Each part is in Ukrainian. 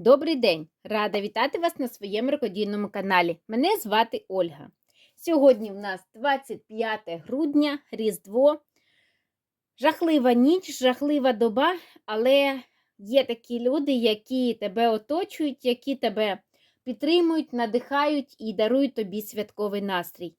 Добрий день! Рада вітати вас на своєму рукодільному каналі. Мене звати Ольга. Сьогодні в нас 25 грудня, Різдво. Жахлива ніч, жахлива доба, але є такі люди, які тебе оточують, які тебе підтримують, надихають і дарують тобі святковий настрій.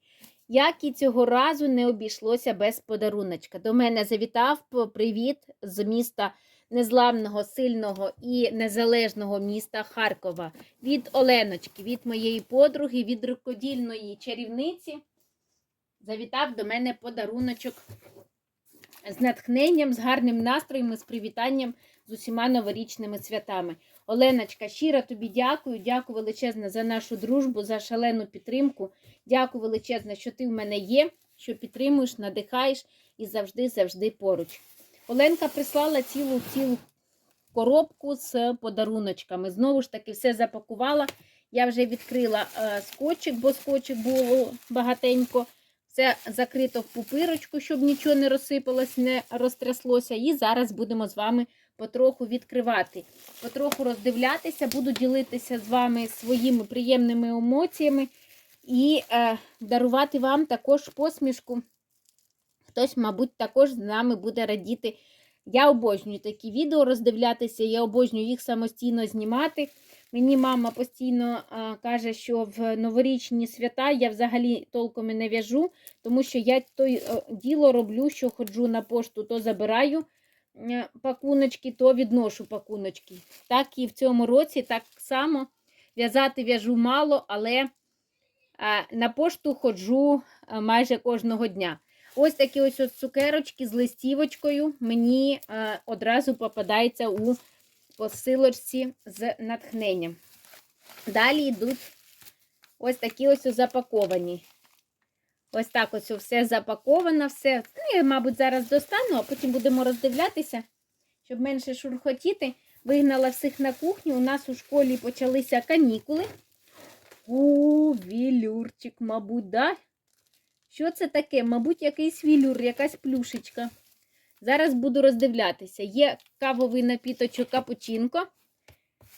Як і цього разу не обійшлося без подаруночка. До мене завітав привіт з міста незламного, сильного і незалежного міста Харкова. Від Оленочки, від моєї подруги, від рукодільної чарівниці. Завітав до мене подаруночок з натхненням, з гарним настроєм і з привітанням з усіма новорічними святами. Оленочка, щиро тобі дякую. Дякую величезне за нашу дружбу, за шалену підтримку. Дякую величезне, що ти в мене є, що підтримуєш, надихаєш і завжди-завжди поруч. Оленка прислала цілу цілу коробку з подаруночками. Знову ж таки, все запакувала. Я вже відкрила е, скотчик, бо скотчик було багатенько. Все закрито в пупирочку, щоб нічого не розсипалось, не розтряслося. І зараз будемо з вами потроху відкривати, потроху роздивлятися, буду ділитися з вами своїми приємними емоціями і е, дарувати вам також посмішку. Хтось, мабуть, також з нами буде радіти. Я обожнюю такі відео роздивлятися, я обожнюю їх самостійно знімати. Мені мама постійно а, каже, що в новорічні свята я взагалі толком і не в'яжу, тому що я то діло роблю, що ходжу на пошту, то забираю е, пакуночки, то відношу пакуночки. Так і в цьому році так само в'язати в'яжу мало, але а, на пошту ходжу майже кожного дня. Ось такі ось, ось цукерочки з листівочкою мені е, одразу попадається у посилочці з натхненням. Далі йдуть ось такі ось запаковані. Ось так ось все запаковано, все. Ну, я, мабуть, зараз достану, а потім будемо роздивлятися, щоб менше шурхотіти. Вигнала всіх на кухню. У нас у школі почалися канікули. У, вілюрчик, мабуть, да? Що це таке? Мабуть, якийсь вілюр, якась плюшечка. Зараз буду роздивлятися. Є кавовий напіточок капучинко.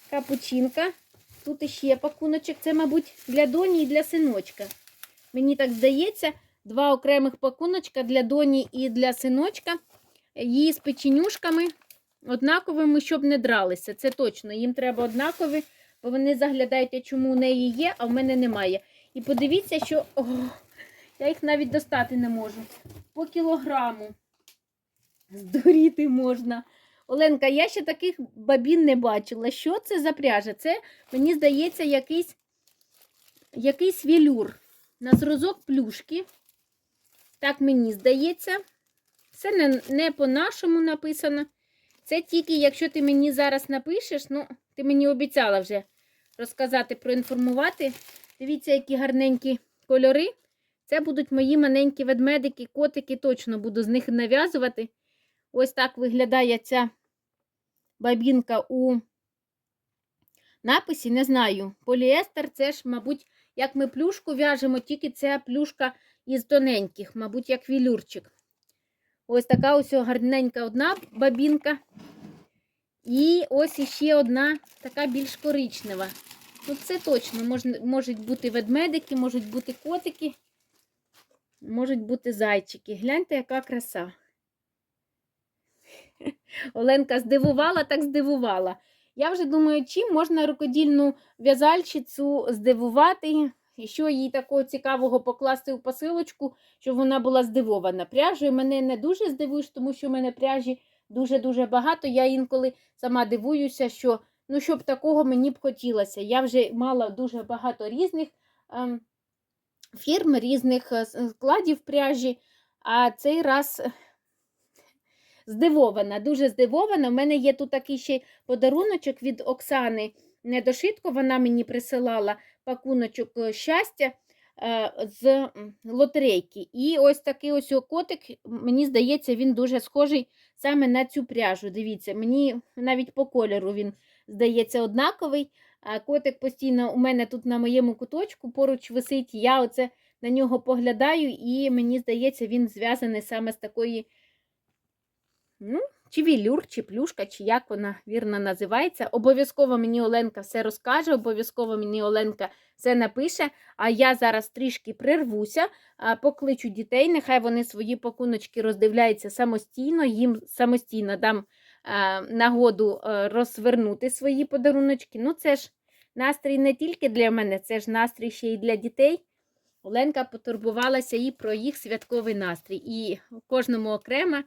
Капучинка. Тут іще пакуночок. Це, мабуть, для доні і для синочка. Мені так здається, два окремих пакуночка для доні і для синочка. Її з печенюшками однаковими, щоб не дралися. Це точно. Їм треба однакові, бо вони заглядають, чому у неї є, а в мене немає. І подивіться, що. О, я їх навіть достати не можу. По кілограму. Здуріти можна. Оленка, я ще таких бабін не бачила. Що це за пряжа? Це, мені здається, якийсь якийсь вілюр. На зразок плюшки. Так мені здається. Це не, не по-нашому написано. Це тільки, якщо ти мені зараз напишеш, ну, ти мені обіцяла вже розказати, проінформувати. Дивіться, які гарненькі кольори. Це будуть мої маленькі ведмедики, котики, точно буду з них нав'язувати. Ось так виглядає ця бабінка у написі. Не знаю, поліестер це ж, мабуть, як ми плюшку в'яжемо, тільки це плюшка із тоненьких, мабуть, як вілюрчик. Ось така ось гарненька одна бабінка. І ось іще одна така більш коричнева. Ну, це точно Мож, можуть бути ведмедики, можуть бути котики. Можуть бути зайчики. Гляньте, яка краса. Оленка здивувала, так здивувала. Я вже думаю, чим можна рукодільну в'язальщицю здивувати, і що їй такого цікавого покласти у посилочку, щоб вона була здивована. Пряжею мене не дуже здивуєш, тому що в мене пряжі дуже-дуже багато. Я інколи сама дивуюся, що ну, щоб такого мені б хотілося. Я вже мала дуже багато різних. Ем, фірм, різних е, складів пряжі. А цей раз здивована, дуже здивована. У мене є тут такий ще подаруночок від Оксани Недошитко. Вона мені присилала пакуночок е, щастя е, з лотерейки. І ось такий ось котик, мені здається, він дуже схожий саме на цю пряжу. Дивіться, мені навіть по кольору він здається однаковий. Котик постійно у мене тут на моєму куточку поруч висить. Я оце на нього поглядаю, і мені здається, він зв'язаний саме з такої, ну, чи вілюр, чи плюшка, чи як вона вірно називається. Обов'язково мені Оленка все розкаже, обов'язково мені Оленка все напише. А я зараз трішки прервуся, а, покличу дітей, нехай вони свої пакуночки роздивляються самостійно, їм самостійно дам нагоду розвернути свої подаруночки. Ну, це ж настрій не тільки для мене, це ж настрій ще й для дітей. Оленка потурбувалася і про їх святковий настрій, і кожному окремо.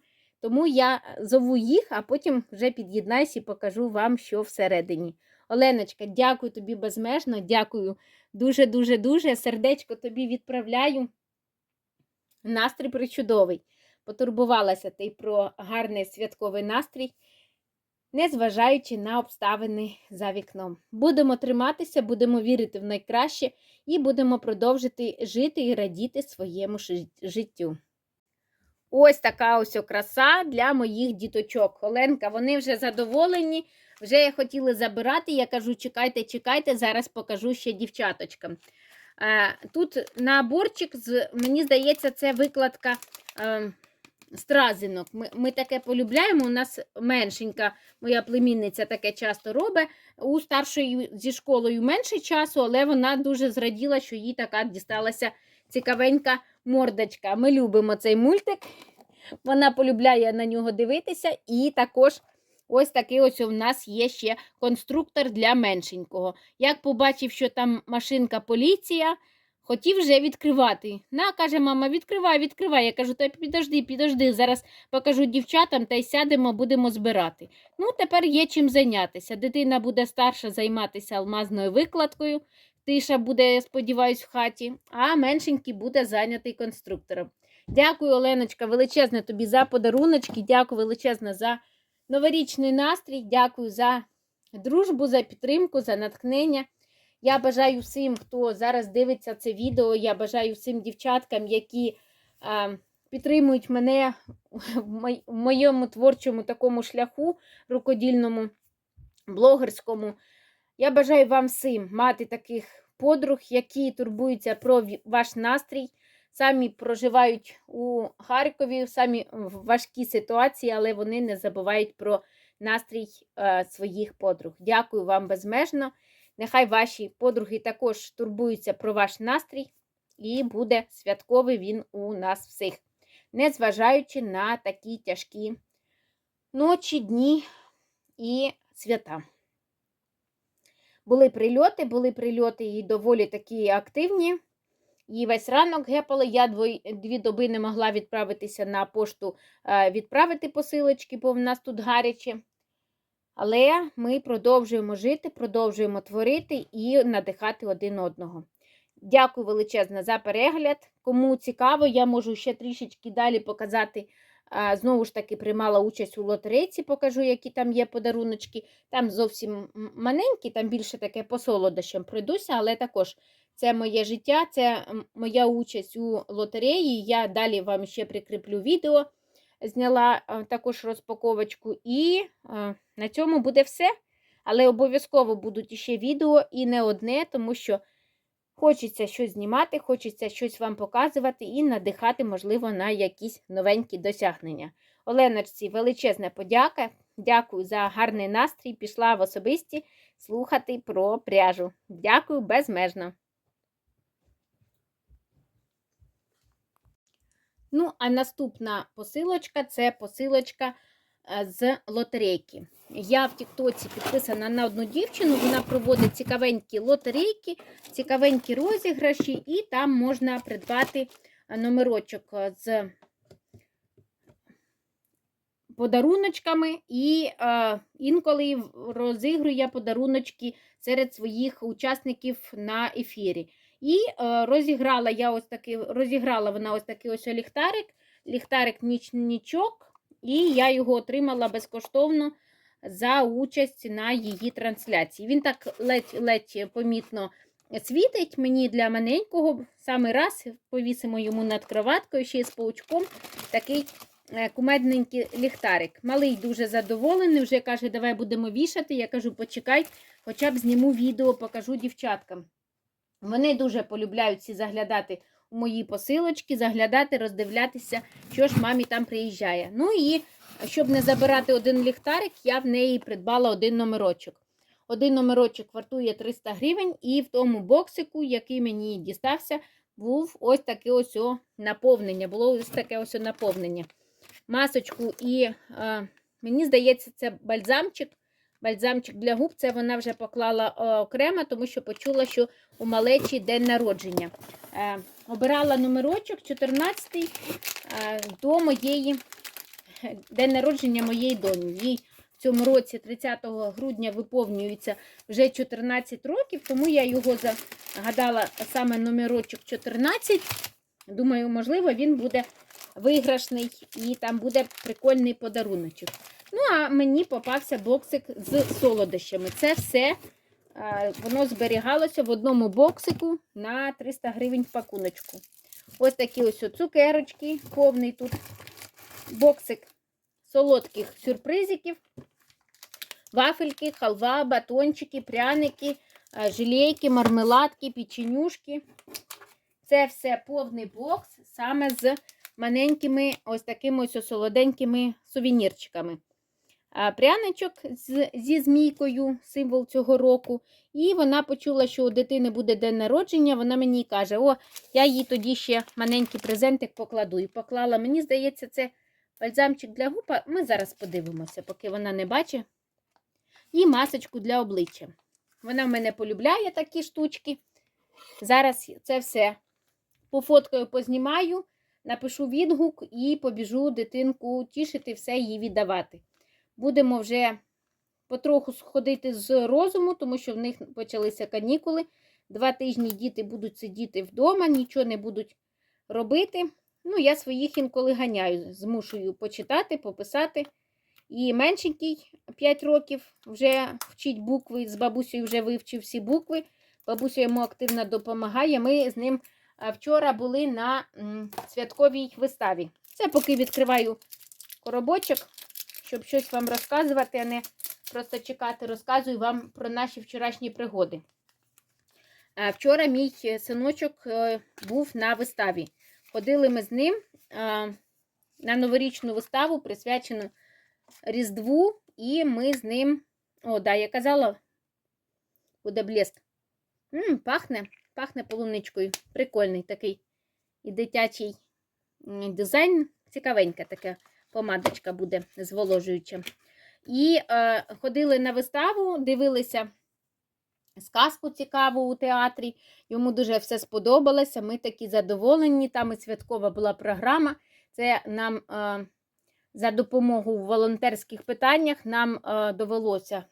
Тому я зову їх, а потім вже під'єднаюся і покажу вам, що всередині. Оленочка, дякую тобі безмежно, дякую дуже-дуже дуже. Сердечко тобі відправляю. Настрій причудовий. Потурбувалася ти про гарний святковий настрій, незважаючи на обставини за вікном. Будемо триматися, будемо вірити в найкраще і будемо продовжити жити і радіти своєму життю. Ось така ось краса для моїх діточок. Оленка, вони вже задоволені, вже хотіли забирати. Я кажу, чекайте, чекайте, зараз покажу ще дівчаточкам. Е, Тут наборчик, мені здається, це викладка е, стразинок. Ми, ми таке полюбляємо. У нас меншенька моя племінниця таке часто робить. У старшої зі школою менше часу, але вона дуже зраділа, що їй така дісталася цікавенька мордочка. Ми любимо цей мультик. Вона полюбляє на нього дивитися. І також ось такий ось у нас є ще конструктор для меншенького. Як побачив, що там машинка поліція, хотів вже відкривати. На, каже, мама, відкривай, відкривай. Я кажу, та підожди, підожди. Зараз покажу дівчатам та й сядемо, будемо збирати. Ну, тепер є чим зайнятися. Дитина буде старша займатися алмазною викладкою. Тиша буде, я сподіваюсь, в хаті, а меншенький буде зайнятий конструктором. Дякую, Оленочка, величезне тобі за подаруночки. Дякую величезне за новорічний настрій. Дякую за дружбу, за підтримку, за натхнення. Я бажаю всім, хто зараз дивиться це відео. Я бажаю всім дівчаткам, які а, підтримують мене в моєму творчому такому шляху рукодільному, блогерському. Я бажаю вам всім мати таких подруг, які турбуються про ваш настрій, самі проживають у Харкові, самі в важкій ситуації, але вони не забувають про настрій е, своїх подруг. Дякую вам безмежно. Нехай ваші подруги також турбуються про ваш настрій, і буде святковий він у нас всіх, незважаючи на такі тяжкі ночі, дні і свята. Були прильоти, були прильоти і доволі такі активні. І весь ранок гепали. Я дві доби не могла відправитися на пошту, е, відправити посилочки, бо в нас тут гаряче. Але ми продовжуємо жити, продовжуємо творити і надихати один одного. Дякую величезно за перегляд. Кому цікаво, я можу ще трішечки далі показати. Знову ж таки, приймала участь у лотерейці, покажу, які там є подаруночки. Там зовсім маленькі, там більше таке по солодощам пройдуся, але також це моє життя, це моя участь у лотереї. Я далі вам ще прикріплю відео, зняла е, також розпаковочку. І е, на цьому буде все. Але обов'язково будуть іще відео і не одне, тому що хочеться щось знімати, хочеться щось вам показувати і надихати, можливо, на якісь новенькі досягнення. Оленочці, величезна подяка. Дякую за гарний настрій. Пішла в особисті слухати про пряжу. Дякую безмежно. Ну, а наступна посилочка це посилочка е, з лотерейки. Я в Тіктоці підписана на одну дівчину, вона проводить цікавенькі лотерейки, цікавенькі розіграші, і там можна придбати е, номерочок е, з подаруночками, і е, інколи розігрує подаруночки серед своїх учасників на ефірі. І е, розіграла я ось такий, розіграла вона ось такий ось ліхтарик, ліхтарик нічничок, і я його отримала безкоштовно за участь на її трансляції. Він так ледь-ледь помітно світить мені для маленького. Саме раз повісимо йому над кроваткою, ще з паучком такий е, кумедненький ліхтарик. Малий дуже задоволений, вже каже, давай будемо вішати. Я кажу, почекай, хоча б зніму відео, покажу дівчаткам. Вони дуже полюбляють заглядати у мої посилочки, заглядати, роздивлятися, що ж мамі там приїжджає. Ну і щоб не забирати один ліхтарик, я в неї придбала один номерочок. Один номерочок вартує 300 гривень, і в тому боксику, який мені дістався, був ось таке ось наповнення. Було ось таке ось наповнення. Масочку і е, мені здається, це бальзамчик. Бальзамчик для губ, це вона вже поклала е, окремо, тому що почула, що у малечі день народження. Е, обирала номерочок 14 е, до моєї день народження моєї доні. Їй в цьому році, 30 грудня, виповнюється вже 14 років, тому я його загадала саме номерочок 14. Думаю, можливо, він буде виграшний і там буде прикольний подаруночок. Ну, а мені попався боксик з солодощами. Це все воно зберігалося в одному боксику на 300 гривень в пакуночку. Ось такі ось цукерочки, повний тут боксик солодких сюрпризиків, вафельки, халва, батончики, пряники, а, желейки, мармеладки, печенюшки. Це все повний бокс саме з маленькими ось такими ось солоденькими сувенірчиками. Пряничок зі змійкою, символ цього року. І вона почула, що у дитини буде день народження. Вона мені каже: О, я їй тоді ще маленький презентик покладу. І поклала, мені здається, це бальзамчик для губ. а Ми зараз подивимося, поки вона не бачить. І масочку для обличчя. Вона в мене полюбляє такі штучки. Зараз це все пофоткаю, познімаю, напишу відгук і побіжу дитинку тішити, все їй віддавати. Будемо вже потроху сходити з розуму, тому що в них почалися канікули. Два тижні діти будуть сидіти вдома, нічого не будуть робити. Ну, я своїх інколи ганяю, змушую почитати, пописати. І меншенький 5 років вже вчить букви, з бабусею вже вивчив всі букви. Бабуся йому активно допомагає. Ми з ним вчора були на святковій виставі. Це поки відкриваю коробочок, щоб щось вам розказувати, а не просто чекати, розказую вам про наші вчорашні пригоди. Вчора мій синочок е, був на виставі. Ходили ми з ним на новорічну виставу, присвячену Різдву, і ми з ним, о, да, я казала, буде блеск. М -м, пахне, пахне полуничкою. Прикольний такий і дитячий дизайн. Цікавенька така помадочка буде зволожуюча. І е, ходили на виставу, дивилися сказку цікаву у театрі. Йому дуже все сподобалося. Ми такі задоволені. Там і святкова була програма. Це нам е, за допомогою в волонтерських питаннях нам е, довелося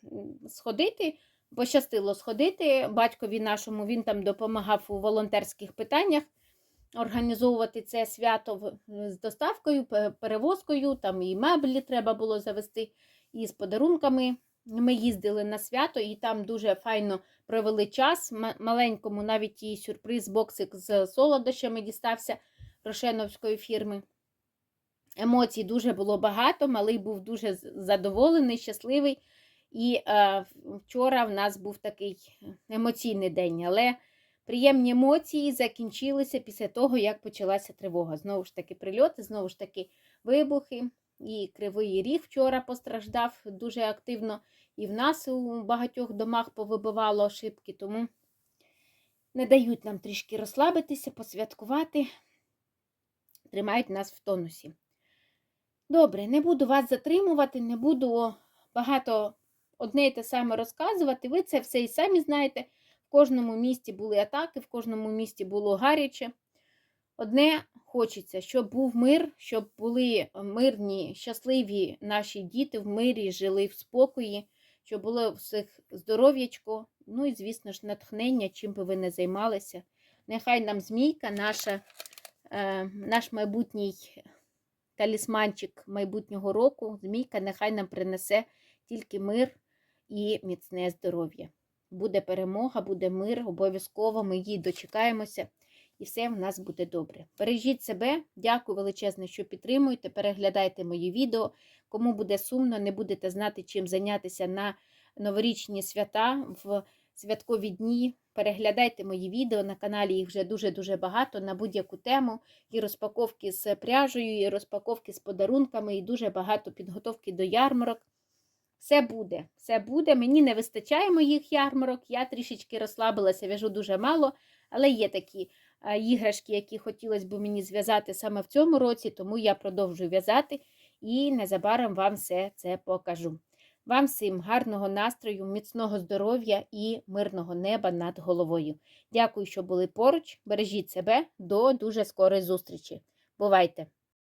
сходити. Пощастило сходити. Батькові нашому він там допомагав у волонтерських питаннях організовувати це свято з доставкою, перевозкою, там і меблі треба було завести, і з подарунками. Ми їздили на свято і там дуже файно провели час. Маленькому навіть і сюрприз боксик з солодощами дістався Рошеновської фірми. Емоцій дуже було багато, малий був дуже задоволений, щасливий. І е, вчора в нас був такий емоційний день, але приємні емоції закінчилися після того, як почалася тривога. Знову ж таки, прильоти, знову ж таки, вибухи. І Кривий Ріг вчора постраждав дуже активно. І в нас у багатьох домах повибивало ошибки, тому не дають нам трішки розслабитися, посвяткувати, тримають нас в тонусі. Добре, не буду вас затримувати, не буду багато одне і те саме розказувати. Ви це все і самі знаєте. Кожному місті були атаки, в кожному місті було гаряче. Одне хочеться, щоб був мир, щоб були мирні, щасливі наші діти в мирі, жили в спокої, щоб було всіх здоров'ячко, ну і, звісно ж, натхнення, чим би ви не займалися. Нехай нам змійка, наша, е, наш майбутній талісманчик майбутнього року, змійка, нехай нам принесе тільки мир і міцне здоров'я. Буде перемога, буде мир, обов'язково ми її дочекаємося, і все в нас буде добре. Бережіть себе, дякую величезне, що підтримуєте. Переглядайте мої відео. Кому буде сумно, не будете знати, чим зайнятися на новорічні свята в святкові дні. Переглядайте мої відео на каналі, їх вже дуже-дуже багато на будь-яку тему. І розпаковки з пряжею, і розпаковки з подарунками, і дуже багато підготовки до ярмарок. Все буде, все буде. Мені не вистачає моїх ярмарок. Я трішечки розслабилася, в'яжу дуже мало, але є такі а, іграшки, які хотілося б мені зв'язати саме в цьому році, тому я продовжую в'язати і незабаром вам все це покажу. Вам всім гарного настрою, міцного здоров'я і мирного неба над головою. Дякую, що були поруч. Бережіть себе до дуже скорої зустрічі. Бувайте!